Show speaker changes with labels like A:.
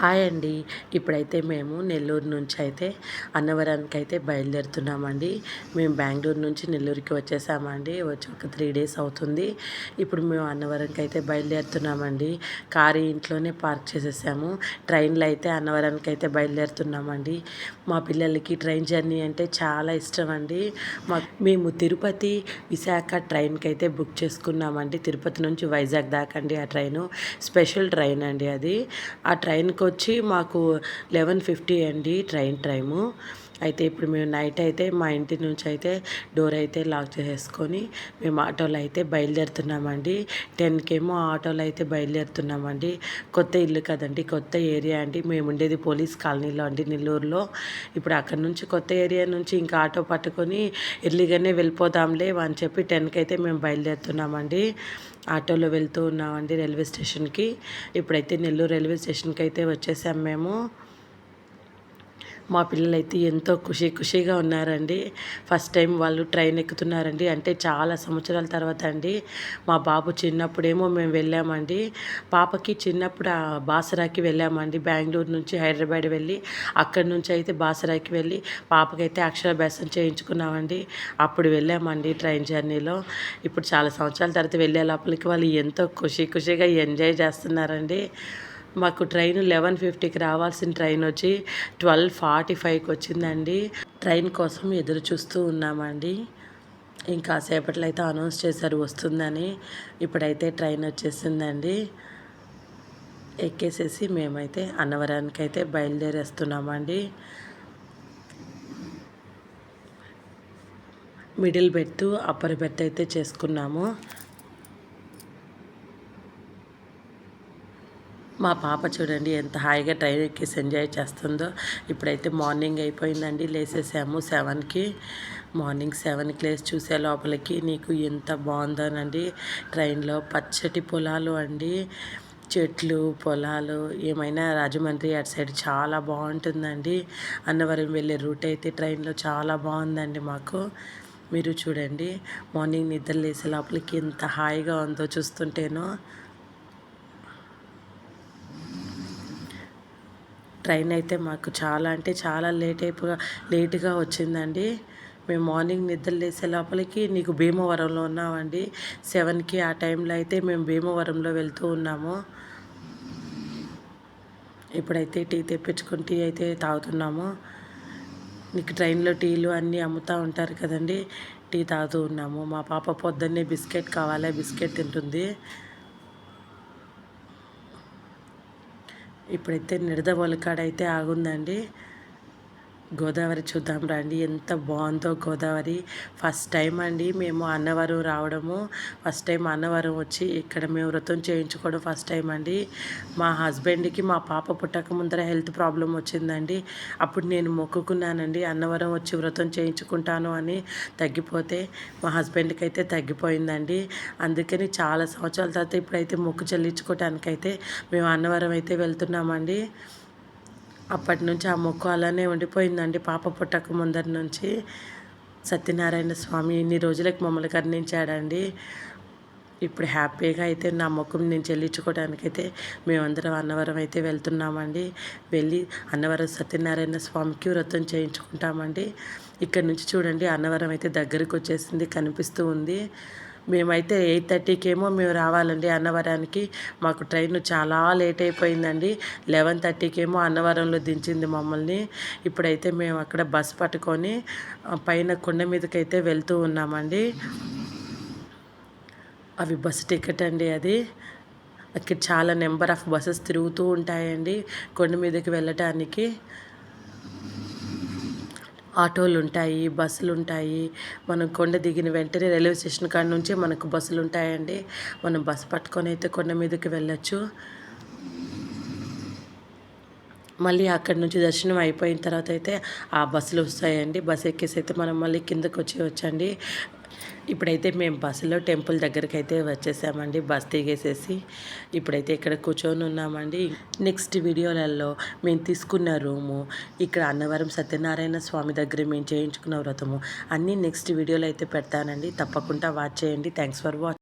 A: Hi అండి. ఇప్పుడైతే మేము నెల్లూరు నుంచి అయితే అన్నవరానికి అయితే బయలుదేరుతున్నామండి. మేము బెంగళూరు నుంచి నెల్లూరుకి వచ్చేసామండి. వచ్చి ఒక త్రీ డేస్ అవుతుంది. ఇప్పుడు మేము అన్నవరంకి అయితే బయలుదేరుతున్నామండి. కారు ఇంట్లోనే పార్క్ చేసేసాము. ట్రైన్లో అయితే అన్నవరానికి అయితే బయలుదేరుతున్నామండి. మా పిల్లలకి ట్రైన్ జర్నీ అంటే చాలా ఇష్టం అండి. మా మేము తిరుపతి విశాఖ ట్రైన్కి అయితే బుక్ చేసుకున్నామండి. తిరుపతి నుంచి వైజాగ్ దాకా అండి ఆ ట్రైను. స్పెషల్ ట్రైన్ అండి అది. ఆ ట్రైన్కి వచ్చి మాకు లెవెన్ ఫిఫ్టీ అండి ట్రైన్ టైము అయితే ఇప్పుడు మేము నైట్ అయితే మా ఇంటి నుంచి అయితే డోర్ అయితే లాక్ చేసేసుకొని మేము ఆటోలో అయితే బయలుదేరుతున్నామండి. టెన్కేమో ఆటోలో అయితే బయలుదేరుతున్నామండి. కొత్త ఇల్లు కదండి కొత్త ఏరియా అండి. మేము ఉండేది పోలీస్ కాలనీలో అండి నెల్లూరులో. ఇప్పుడు అక్కడ నుంచి కొత్త ఏరియా నుంచి ఇంకా ఆటో పట్టుకొని ఎర్లీగానే వెళ్ళిపోదాంలే అని చెప్పి టెన్కి అయితే మేము బయలుదేరుతున్నామండి. ఆటోలో వెళ్తూ ఉన్నామండి రైల్వే స్టేషన్కి. ఇప్పుడైతే నెల్లూరు రైల్వే స్టేషన్కి అయితే వచ్చేసాం మేము. మా పిల్లలైతే ఎంతో ఖుషి ఖుషిగా ఉన్నారండి. ఫస్ట్ టైం వాళ్ళు ట్రైన్ ఎక్కుతున్నారండి. అంటే చాలా సంవత్సరాల తర్వాత అండి. మా బాబు చిన్నప్పుడేమో మేము వెళ్ళామండి. పాపకి చిన్నప్పుడు బాసరాకి వెళ్ళామండి. బెంగళూరు నుంచి హైదరాబాద్ వెళ్ళి అక్కడి నుంచి అయితే బాసరాకి వెళ్ళి పాపకైతే అక్షరాభ్యాసం చేయించుకున్నామండి. అప్పుడు వెళ్ళామండి ట్రైన్ జర్నీలో. ఇప్పుడు చాలా సంవత్సరాల తర్వాత వెళ్ళే లోపలికి వాళ్ళు ఎంతో ఖుషి ఖుషిగా ఎంజాయ్ చేస్తున్నారండి. మాకు ట్రైన్ లెవెన్ ఫిఫ్టీకి రావాల్సిన ట్రైన్ వచ్చి ట్వెల్వ్ ఫార్టీ ఫైవ్కి వచ్చిందండి. ట్రైన్ కోసం ఎదురు చూస్తూ ఉన్నామండి. ఇంకా సేపట్లో అయితే అనౌన్స్ చేశారు వస్తుందని. ఇప్పుడైతే ట్రైన్ వచ్చేసిందండి. ఎక్కేసేసి మేమైతే అన్నవరానికి అయితే బయలుదేరేస్తున్నామండి. మిడిల్ బెర్త్ అప్పర్ బెర్త్ అయితే చేసుకున్నాము. మా పాప చూడండి ఎంత హాయిగా ట్రైన్ ఎక్కేసి ఎంజాయ్ చేస్తుందో. ఇప్పుడైతే మార్నింగ్ అయిపోయిందండి లేసేసాము సెవెన్కి. మార్నింగ్ సెవెన్కి లేచి చూసే లోపలికి. నీకు ఎంత బాగుందోనండి. ట్రైన్లో పచ్చటి పొలాలు అండి చెట్లు పొలాలు ఏమైనా రాజమండ్రి అటు సైడ్ చాలా బాగుంటుందండి. అన్నవరం వెళ్ళే రూట్ అయితే ట్రైన్లో చాలా బాగుందండి మాకు. మీరు చూడండి మార్నింగ్ నిద్ర లేసే లోపలికి ఎంత హాయిగా ఉందో చూస్తుంటేనో. ట్రైన్ అయితే మాకు చాలా అంటే చాలా లేట్ అయిపోగా లేటుగా వచ్చిందండి. మేము మార్నింగ్ నిద్ర లేసే లోపలికి నీకు భీమవరంలో ఉన్నామండి. సెవెన్కి ఆ టైంలో అయితే మేము భీమవరంలో వెళ్తూ ఉన్నాము. ఇప్పుడైతే టీ తెప్పించుకుని టీ అయితే తాగుతున్నాము. నీకు ట్రైన్లో టీలు అన్నీ అమ్ముతూ ఉంటారు కదండి టీ తాగుతూ ఉన్నాము. మా పాప పొద్దున్నే బిస్కెట్ కావాలి బిస్కెట్ తింటుంది. ఇప్పుడైతే నిడదవోలు కాడ అయితే ఆగుందండి. గోదావరి చూద్దాం రండి. ఎంత బాగుందో గోదావరి. ఫస్ట్ టైం అండి మేము అన్నవరం రావడము. ఫస్ట్ టైం అన్నవరం వచ్చి ఇక్కడ మేము వ్రతం చేయించుకోవడం ఫస్ట్ టైం అండి. మా హస్బెండ్కి మా పాప పుట్టక ముందర హెల్త్ ప్రాబ్లం వచ్చిందండి. అప్పుడు నేను మొక్కుకున్నానండి అన్నవరం వచ్చి వ్రతం చేయించుకుంటాను అని తగ్గిపోతే మా హస్బెండ్కి అయితే తగ్గిపోయిందండి. అందుకని చాలా సంవత్సరాల తర్వాత ఇప్పుడైతే మొక్కు చెల్లించుకోవటానికైతే మేము అన్నవరం అయితే వెళ్తున్నామండి. అప్పటి నుంచి ఆ మొక్కు అలానే ఉండిపోయిందండి పాప పుట్టక ముందర నుంచి. సత్యనారాయణ స్వామి ఇన్ని రోజులకు మమ్మల్ని కరుణించాడండి. ఇప్పుడు హ్యాపీగా అయితే నా మొక్కం నేను చెల్లించుకోవడానికైతే మేమందరం అన్నవరం అయితే వెళ్తున్నామండి. వెళ్ళి అన్నవరం సత్యనారాయణ స్వామికి వ్రతం చేయించుకుంటామండి. ఇక్కడ నుంచి చూడండి అన్నవరం అయితే దగ్గరికి వచ్చేసింది కనిపిస్తూ ఉంది. మేమైతే ఎయిట్ థర్టీకి ఏమో మేము రావాలండి అన్నవరానికి. మాకు ట్రైన్ చాలా లేట్ అయిపోయిందండి లెవెన్ థర్టీకేమో అన్నవరంలో దించింది మమ్మల్ని. ఇప్పుడైతే మేము అక్కడ బస్ పట్టుకొని పైన కొండ మీదకైతే వెళ్తూ ఉన్నామండి. అవి బస్ టికెట్ అండి అది. అక్కడ చాలా నెంబర్ ఆఫ్ బస్సెస్ తిరుగుతూ ఉంటాయండి. కొండ మీదకి వెళ్ళటానికి. ఆటోలు ఉంటాయి బస్సులు ఉంటాయి మనం కొండ దిగిన వెంటనే రైల్వే స్టేషన్ కాడ నుంచి మనకు బస్సులు ఉంటాయండి మనం బస్సు పట్టుకొని అయితే కొండ మీదకి వెళ్ళచ్చు. మళ్ళీ అక్కడి నుంచి దర్శనం అయిపోయిన తర్వాత అయితే ఆ బస్సులు వస్తాయండి. బస్సు ఎక్కేసి అయితే మనం మళ్ళీ కిందకు వచ్చి వచ్చండి ఇప్పుడైతే మేము బస్సులో టెంపుల్ దగ్గరికి అయితే వచ్చేసామండి. బస్ దిగేసేసి ఇప్పుడైతే ఇక్కడ కూర్చొని ఉన్నామండి. నెక్స్ట్ వీడియోలలో మేము తీసుకున్న రూము ఇక్కడ అన్నవరం సత్యనారాయణ స్వామి దగ్గర మేము చేయించుకున్న వ్రతము అన్నీ నెక్స్ట్ వీడియోలో అయితే పెడతానండి. తప్పకుండా వాచ్ చేయండి. Thanks for watch